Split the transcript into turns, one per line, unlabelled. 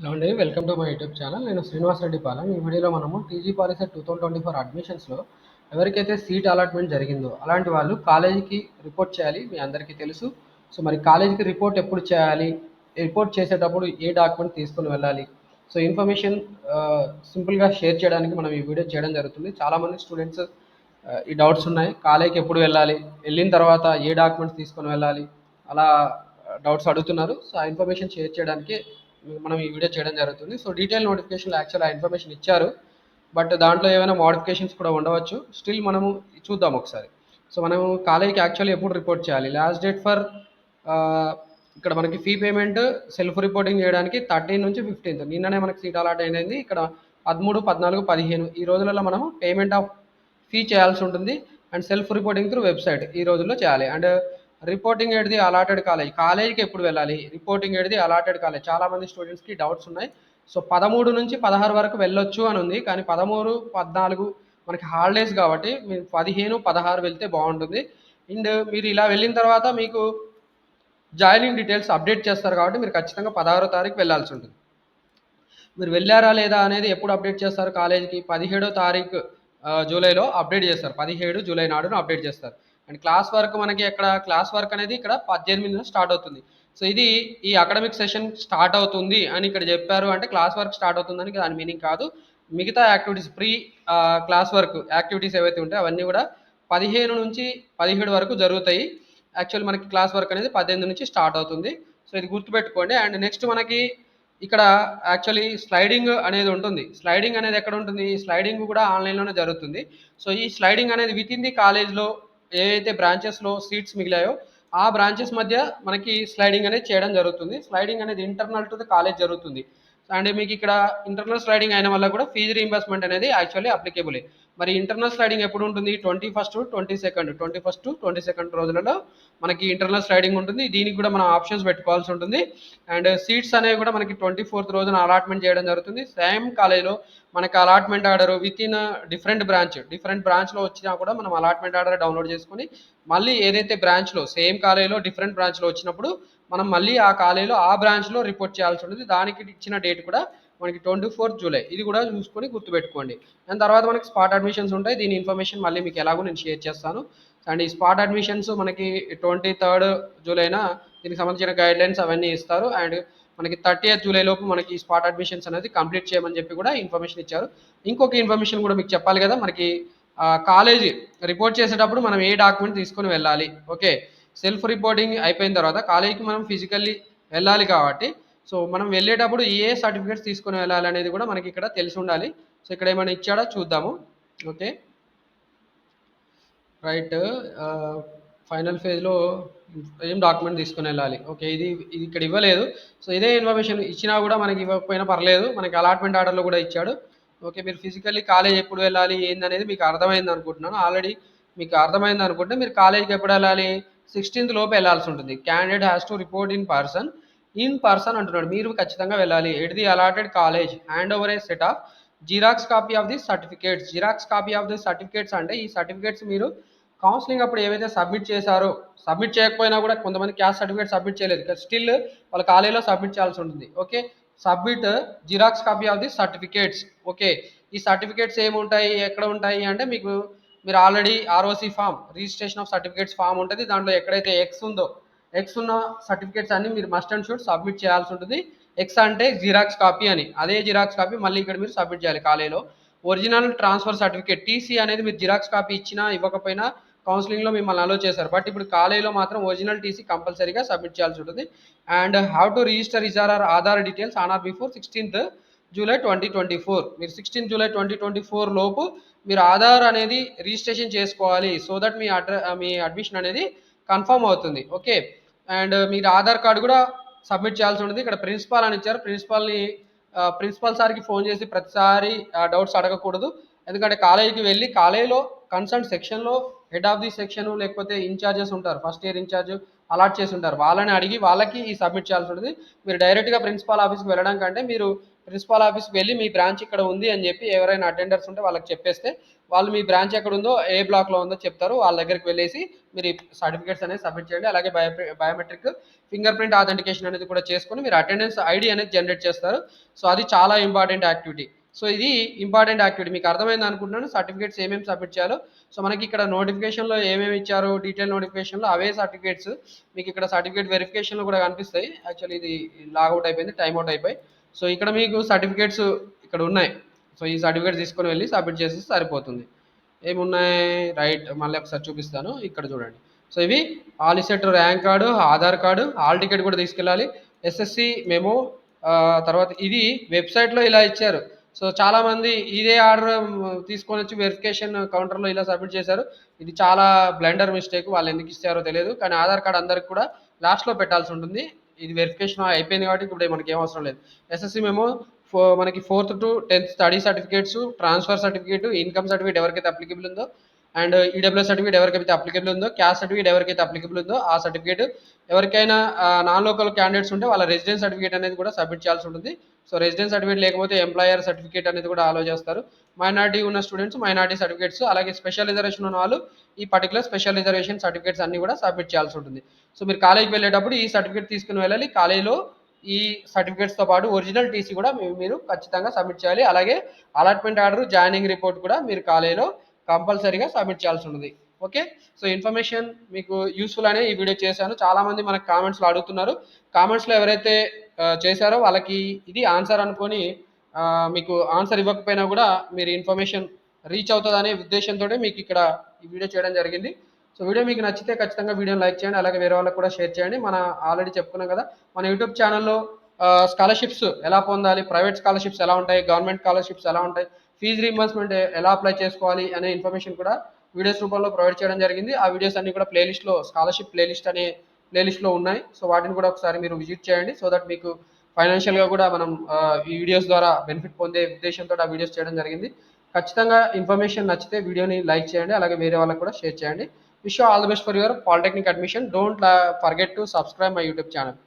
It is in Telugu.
హలో అండి welcome to my YouTube channel. నేను శ్రీనివాస్ రెడ్డి పాలెం. ఈ వీడియోలో మనము TG policy two thousand twenty four అడ్మిషన్స్లో ఎవరికైతే సీట్ అలాట్మెంట్ జరిగిందో అలాంటి వాళ్ళు కాలేజీకి రిపోర్ట్ చేయాలి మీ అందరికీ తెలుసు. సో మరి కాలేజీకి రిపోర్ట్ ఎప్పుడు చేయాలి రిపోర్ట్ చేసేటప్పుడు ఏ డాక్యుమెంట్ తీసుకొని వెళ్ళాలి? సో ఇన్ఫర్మేషన్ సింపుల్గా షేర్ చేయడానికి మనం ఈ వీడియో చేయడం జరుగుతుంది. చాలామంది స్టూడెంట్స్ ఈ డౌట్స్ ఉన్నాయి. కాలేజీకి ఎప్పుడు వెళ్ళాలి వెళ్ళిన తర్వాత ఏ డాక్యుమెంట్స్ తీసుకొని వెళ్ళాలి అలా డౌట్స్ అడుగుతున్నారు. సో ఆ ఇన్ఫర్మేషన్ షేర్ చేయడానికి మనం ఈ వీడియో చేయడం జరుగుతుంది. సో డీటెయిల్ నోటిఫికేషన్లో యాక్చువల్ ఆ ఇన్ఫర్మేషన్ ఇచ్చారు. బట్ దాంట్లో ఏమైనా మోడిఫికేషన్స్ కూడా ఉండవచ్చు. స్టిల్ మనము చూద్దాం ఒకసారి. సో మనం కాలేజీకి యాక్చువల్లీ ఎప్పుడు రిపోర్ట్ చేయాలి? లాస్ట్ డేట్ ఫర్ ఇక్కడ మనకి ఫీ పేమెంట్ సెల్ఫ్ రిపోర్టింగ్ చేయడానికి థర్టీన్ నుంచి ఫిఫ్టీన్త్ నిన్ననే మనకి సీట్ అలాట్ అయినది. ఇక్కడ పదమూడు పద్నాలుగు పదిహేను. ఈ రోజులలో మనం పేమెంట్ ఆఫ్ ఫీ చేయాల్సి ఉంటుంది. And self reporting through website ఈ రోజుల్లో చేయాలి. అండ్ రిపోర్టింగ్ ఏడిది అలాటెడ్ కాలేజ్ కాలేజీకి ఎప్పుడు వెళ్ళాలి? రిపోర్టింగ్ ఏడిది అలాటెడ్ కాలేజ్ చాలామంది స్టూడెంట్స్కి డౌట్స్ ఉన్నాయి. సో పదమూడు నుంచి పదహారు వరకు వెళ్ళొచ్చు అని ఉంది. కానీ పదమూడు పద్నాలుగు మనకి హాలిడేస్ కాబట్టి మీరు పదిహేను పదహారు వెళ్తే బాగుంటుంది. అండ్ మీరు ఇలా వెళ్ళిన తర్వాత మీకు జాయినింగ్ డీటెయిల్స్ అప్డేట్ చేస్తారు కాబట్టి మీరు ఖచ్చితంగా పదహారో తారీఖు వెళ్ళాల్సి ఉంటుంది. మీరు వెళ్ళారా లేదా అనేది ఎప్పుడు అప్డేట్ చేస్తారు? కాలేజీకి పదిహేడో తారీఖు జూలైలో అప్డేట్ చేస్తారు. పదిహేడు జూలై నాడును అప్డేట్ చేస్తారు. అండ్ క్లాస్ వర్క్ మనకి ఇక్కడ క్లాస్ వర్క్ అనేది ఇక్కడ పద్దెనిమిదిన స్టార్ట్ అవుతుంది. సో ఇది ఈ అకాడమిక్ సెషన్ స్టార్ట్ అవుతుంది అని ఇక్కడ చెప్పారు. అంటే క్లాస్ వర్క్ స్టార్ట్ అవుతుందని దాని మీనింగ్ కాదు. మిగతా activities pre class work activities ఏవైతే ఉంటాయో అవన్నీ కూడా పదిహేను నుంచి పదిహేడు వరకు జరుగుతాయి. యాక్చువల్ మనకి క్లాస్ వర్క్ అనేది పద్దెనిమిది నుంచి స్టార్ట్ అవుతుంది. సో ఇది గుర్తుపెట్టుకోండి. అండ్ నెక్స్ట్ మనకి ఇక్కడ యాక్చువల్లీ స్లైడింగ్ అనేది ఉంటుంది. స్లైడింగ్ అనేది ఎక్కడ ఉంటుంది? స్లైడింగ్ కూడా ఆన్లైన్లోనే జరుగుతుంది. సో ఈ స్లైడింగ్ అనేది విత్ ఇన్ ది కాలేజ్లో ఏవైతే బ్రాంచెస్లో సీట్స్ మిగిలాయో ఆ బ్రాంచెస్ మధ్య మనకి స్లైడింగ్ అనేది చేయడం జరుగుతుంది. స్లైడింగ్ అనేది ఇంటర్నల్ టు ద కాలేజ్ జరుగుతుంది. అండ్ మీకు ఇక్కడ ఇంటర్నల్ స్లైడింగ్ అయిన వల్ల కూడా ఫీజు రీంబర్స్మెంట్ అనేది యాక్చువల్లీ అప్లికేబుల్ మరి ఇంటర్నల్ స్లైడింగ్ ఎప్పుడు ఉంటుంది twenty first twenty second twenty first twenty second రోజులలో మనకి ఇంటర్నల్ స్లైడింగ్ ఉంటుంది. దీనికి కూడా మనం ఆప్షన్స్ పెట్టుకోవాల్సి ఉంటుంది. అండ్ సీట్స్ అనేవి కూడా మనకి ట్వంటీ ఫోర్త్ రోజున అలాట్మెంట్ చేయడం జరుగుతుంది. సేమ్ కాలేజ్లో మనకి allotment order with in different branch different బ్రాంచ్లో వచ్చినా కూడా మనం అలాట్మెంట్ ఆర్డర్ డౌన్లోడ్ చేసుకొని మళ్ళీ ఏదైతే బ్రాంచ్లో సేమ్ కాలేజ్లో డిఫరెంట్ బ్రాంచ్లో వచ్చినప్పుడు మనం మళ్ళీ ఆ కాలేజీలో ఆ బ్రాంచ్లో రిపోర్ట్ చేయాల్సి ఉంటుంది. దానికి ఇచ్చిన డేట్ కూడా మనకి ట్వంటీ ఫోర్త్ జూలై. ఇది కూడా చూసుకొని గుర్తుపెట్టుకోండి. దాని తర్వాత మనకి స్పాట్ అడ్మిషన్స్ ఉంటాయి. దీని ఇన్ఫర్మేషన్ మళ్ళీ మీకు ఎలాగో నేను షేర్ చేస్తాను. అండ్ ఈ స్పాట్ అడ్మిషన్స్ మనకి ట్వంటీ థర్డ్ జూలైన దీనికి సంబంధించిన గైడ్ లైన్స్ అవన్నీ ఇస్తారు. అండ్ మనకి థర్టీ ఎయిత్ జూలై లోపు మనకి స్పాట్ అడ్మిషన్స్ అనేది కంప్లీట్ చేయమని చెప్పి కూడా ఇన్ఫర్మేషన్ ఇచ్చారు. ఇంకొక ఇన్ఫర్మేషన్ కూడా మీకు చెప్పాలి కదా మనకి కాలేజీ రిపోర్ట్ చేసేటప్పుడు మనం ఏ డాక్యుమెంట్ తీసుకొని వెళ్ళాలి. ఓకే. సెల్ఫ్ రిపోర్టింగ్ అయిపోయిన తర్వాత కాలేజీకి మనం ఫిజికల్లీ వెళ్ళాలి కాబట్టి సో మనం వెళ్ళేటప్పుడు ఏ సర్టిఫికేట్స్ తీసుకొని వెళ్ళాలి అనేది కూడా మనకి ఇక్కడ తెలిసి ఉండాలి. సో ఇక్కడ ఏమైనా ఇచ్చాడా? చూద్దాము. ఓకే. రైట్. ఫైనల్ ఫేజ్లో ఏం డాక్యుమెంట్ తీసుకొని వెళ్ళాలి. ఓకే ఇది ఇది ఇక్కడ ఇవ్వలేదు. సో ఇదే ఇన్ఫర్మేషన్ ఇచ్చినా కూడా మనకి ఇవ్వకపోయినా పర్లేదు. మనకి అలాట్మెంట్ ఆర్డర్లో కూడా ఇచ్చాడు. ఓకే మీరు ఫిజికల్లీ కాలేజ్ ఎప్పుడు వెళ్ళాలి? ఏందనేది మీకు అర్థమైంది అనుకుంటున్నాను. ఆల్రెడీ మీకు అర్థమైంది అనుకుంటే మీరు కాలేజీకి ఎప్పుడు వెళ్ళాలి? సిక్స్టీన్త్ లోపు వెళ్ళాల్సి ఉంటుంది. Candidate has to report in person. In person అంటున్నాడు. మీరు ఖచ్చితంగా వెళ్ళాలి. At the allotted college hand over a set of xerox copy of the certificates xerox copy of the certificates అంటే ఈ సర్టిఫికేట్స్ మీరు కౌన్సిలింగ్ అప్పుడు ఏవైతే సబ్మిట్ చేశారో సబ్మిట్ చేయకపోయినా కూడా కొంతమంది క్యాస్ట్ సర్టిఫికేట్ సబ్మిట్ చేయలేదు. స్టిల్ వాళ్ళ కాలేజీలో సబ్మిట్ చేయాల్సి ఉంటుంది. Okay submit xerox copy of the certificates okay ఈ సర్టిఫికేట్స్ ఏముంటాయి? ఎక్కడ ఉంటాయి? అంటే మీకు మీరు already ROC form registration of certificates form ఉంటుంది. దాంట్లో ఎక్కడైతే ఎక్స్ ఉందో ఎక్స్ ఉన్న సర్టిఫికేట్స్ అన్ని మీరు మస్ట్ అండ్ షుడ్ సబ్మిట్ చేయాల్సి ఉంటుంది. ఎక్స్ అంటే జిరాక్స్ కాపీ అని. అదే జిరాక్స్ కాపీ మళ్ళీ ఇక్కడ మీరు సబ్మిట్ చేయాలి కాలేజీలో ఒరిజినల్ ట్రాన్స్ఫర్ సర్టిఫికేట్ టీసీ అనేది మీరు జిరాక్స్ కాపీ ఇచ్చినా ఇవ్వకపోయినా కౌన్సిలింగ్లో మిమ్మల్ని అలో చేశారు. బట్ ఇప్పుడు కాలేజీలో మాత్రం ఒరిజినల్ టీసీ కంపల్సరీగా సబ్మిట్ చేయాల్సి ఉంటుంది. And have to register ఇజార్ or Aadhaar details on or before sixteenth July twenty twenty four మీరు sixteen July twenty twenty four లోపు మీరు ఆధార్ అనేది రిజిస్ట్రేషన్ చేసుకోవాలి. సో దట్ మీ అడ్ర మీ అడ్మిషన్ అనేది కన్ఫర్మ్ అవుతుంది. ఓకే అండ్ మీరు ఆధార్ కార్డు కూడా సబ్మిట్ చేయాల్సి ఉంటుంది. ఇక్కడ ప్రిన్సిపాల్ అని ఇచ్చారు. ప్రిన్సిపాల్ని ప్రిన్సిపాల్ సార్కి ఫోన్ చేసి ప్రతిసారి డౌట్స్ అడగకూడదు. ఎందుకంటే కాలేజీకి వెళ్ళి కాలేజీలో కన్సర్న్ సెక్షన్లో హెడ్ ఆఫ్ ది సెక్షన్ లేకపోతే ఇన్ఛార్జెస్ ఉంటారు. ఫస్ట్ ఇయర్ ఇన్ఛార్జ్ అలాట్ చేసి ఉంటారు. వాళ్ళని అడిగి వాళ్ళకి ఈ సబ్మిట్ చేయాల్సి ఉంటుంది. మీరు డైరెక్ట్గా ప్రిన్సిపాల్ ఆఫీస్కి వెళ్ళడం కంటే మీరు ప్రిన్సిపాల్ ఆఫీస్కి వెళ్ళి మీ బ్రాంచ్ ఇక్కడ ఉంది అని చెప్పి ఎవరైనా అటెండర్స్ ఉంటే వాళ్ళకి చెప్పేస్తే వాళ్ళు మీ బ్రాంచ్ ఎక్కడ ఉందో ఏ బ్లాక్లో ఉందో చెప్తారు. వాళ్ళ దగ్గరికి వెళ్ళేసి మీరు సర్టిఫికేట్స్ అనేది సబ్మిట్ చేయండి. అలాగే bio biometric finger print authentication అనేది కూడా చేసుకొని మీరు అటెండెన్స్ ఐడి అనేది జనరేట్ చేస్తారు. సో అది చాలా ఇంపార్టెంట్ యాక్టివిటీ. సో ఇది ఇంపార్టెంట్ యాక్టివిటీ. మీకు అర్థమైంది అనుకుంటున్నాను. సర్టిఫికేట్స్ ఏమేమి సబ్మిట్ చేయాలో. సో మనకి ఇక్కడ నోటిఫికేషన్లో ఏమేమి ఇచ్చారు డీటెయిల్ నోటిఫికేషన్లో అవే సర్టిఫికేట్స్. మీకు ఇక్కడ సర్టిఫికేట్ వెరిఫికేషన్లో కూడా కనిపిస్తాయి. యాక్చువల్లీ ఇది లాగౌట్ అయిపోయింది టైం అవుట్ అయిపోయి. సో ఇక్కడ మీకు సర్టిఫికేట్స్ ఇక్కడ ఉన్నాయి. సో ఈ సర్టిఫికేట్ తీసుకొని వెళ్ళి సబ్మిట్ చేస్తే సరిపోతుంది. ఏమున్నాయి? రైట్ మళ్ళీ ఒకసారి చూపిస్తాను. ఇక్కడ చూడండి. సో ఇవి ఆలిసెట్ rank card Aadhaar card hall ticket కూడా తీసుకెళ్ళాలి. ఎస్ఎస్సి మేము తర్వాత ఇది వెబ్సైట్లో ఇలా ఇచ్చారు. సో చాలామంది ఇదే ఆర్డర్ తీసుకొని వచ్చి వెరిఫికేషన్ కౌంటర్లో ఇలా సబ్మిట్ చేశారు. ఇది చాలా బ్లెండర్ మిస్టేక్ వాళ్ళు ఎందుకు ఇస్తారో తెలియదు. కానీ ఆధార్ కార్డ్ అందరికి కూడా లాస్ట్లో పెట్టాల్సి ఉంటుంది. ఇది వెరిఫికేషన్ అయిపోయింది కాబట్టి ఇప్పుడు మనకి ఏం అవసరం లేదు. ఎస్ఎస్సి మేము ఫో మనకి fourth to tenth study certificates transfer certificate income certificate ఎవరికైతే అప్లికబుల్ ఉందో అండ్ ఈడబ్ల్యూఎస్ సర్టిఫికేట్ ఎవరికైతే అప్లికబుల్ ఉందో క్యాస్ట్ సర్టిఫికేట్ ఎవరికైతే అప్లికబుల్ ఉందో ఆ సర్టిఫికేట్ ఎవరికైనా నాన్ లోకల్ క్యాండిడేట్స్ ఉంటే వాళ్ళ రెసిడెన్స్ సర్టిఫికేట్ అనేది కూడా సబ్మిట్ చేయాల్సి ఉంటుంది. సో రెసిడెన్స్ సర్టిఫికేట్ లేకపోతే ఎంప్లాయర్ సర్టిఫికేట్ అనేది కూడా అలో చేస్తారు. మైనార్టీ ఉన్న స్టూడెంట్స్ మైనార్టీ సర్టిఫికేట్స్ అలాగే స్పెషల్ రిజర్వేషన్ ఉన్న వాళ్ళు ఈ పర్టికులర్ స్పెషల్ రిజర్వేషన్ సర్టిఫికేట్స్ అన్ని కూడా సబ్మిట్ చేయాల్సి ఉంటుంది. సో మీరు కాలేజ్కి వెళ్ళేటప్పుడు ఈ సర్టిఫికేట్ తీసుకుని వెళ్ళాలి. కాలేజీలో ఈ సర్టిఫికేట్స్తో పాటు ఒరిజినల్ టీసీ కూడా మీరు ఖచ్చితంగా సబ్మిట్ చేయాలి. అలాగే అలాట్మెంట్ ఆర్డర్ జాయినింగ్ రిపోర్ట్ కూడా మీరు కాలేజీలో కంపల్సరీగా సబ్మిట్ చేయాల్సి ఉంటుంది. ఓకే సో ఇన్ఫర్మేషన్ మీకు యూస్ఫుల్ అనే ఈ వీడియో చేశాను. చాలామంది మనకు కామెంట్స్లో అడుగుతున్నారు. కామెంట్స్లో ఎవరైతే చేశారో వాళ్ళకి ఇది ఆన్సర్ అనుకొని మీకు ఆన్సర్ ఇవ్వకపోయినా కూడా మీరు ఇన్ఫర్మేషన్ రీచ్ అవుతుందనే ఉద్దేశంతో మీకు ఇక్కడ ఈ వీడియో చేయడం జరిగింది. సో వీడియో మీకు నచ్చితే ఖచ్చితంగా వీడియోని లైక్ చేయండి అలాగే వేరే వాళ్ళకి కూడా షేర్ చేయండి. మన ఆల్రెడీ చెప్పుకున్నాం కదా మన యూట్యూబ్ ఛానల్లో స్కాలర్షిప్స్ ఎలా పొందాలి ప్రైవేట్ స్కాలర్షిప్స్ ఎలా ఉంటాయి గవర్నమెంట్ స్కాలర్షిప్స్ ఎలా ఉంటాయి ఫీజు రీంబర్స్మెంట్ ఎలా అప్లై చేసుకోవాలి అనే ఇన్ఫర్మేషన్ కూడా వీడియోస్ రూపంలో ప్రొవైడ్ చేయడం జరిగింది. ఆ వీడియోస్ అన్ని కూడా ప్లేలిస్ట్లో స్కాలర్షిప్ ప్లేలిస్ట్ అనే ప్లేలిస్ట్లో ఉన్నాయి. సో వాటిని కూడా ఒకసారి మీరు విజిట్ చేయండి. సో దట్ మీకు ఫైనాన్షియల్గా కూడా మనం ఈ వీడియోస్ ద్వారా బెనిఫిట్ పొందే ఉద్దేశంతో ఆ వీడియోస్ చేయడం జరిగింది. ఖచ్చితంగా ఇన్ఫర్మేషన్ నచ్చితే వీడియోని లైక్ చేయండి. అలాగే వేరే వాళ్ళకి కూడా షేర్ చేయండి. Wish all the best for your polytechnic admission don't forget to subscribe my YouTube channel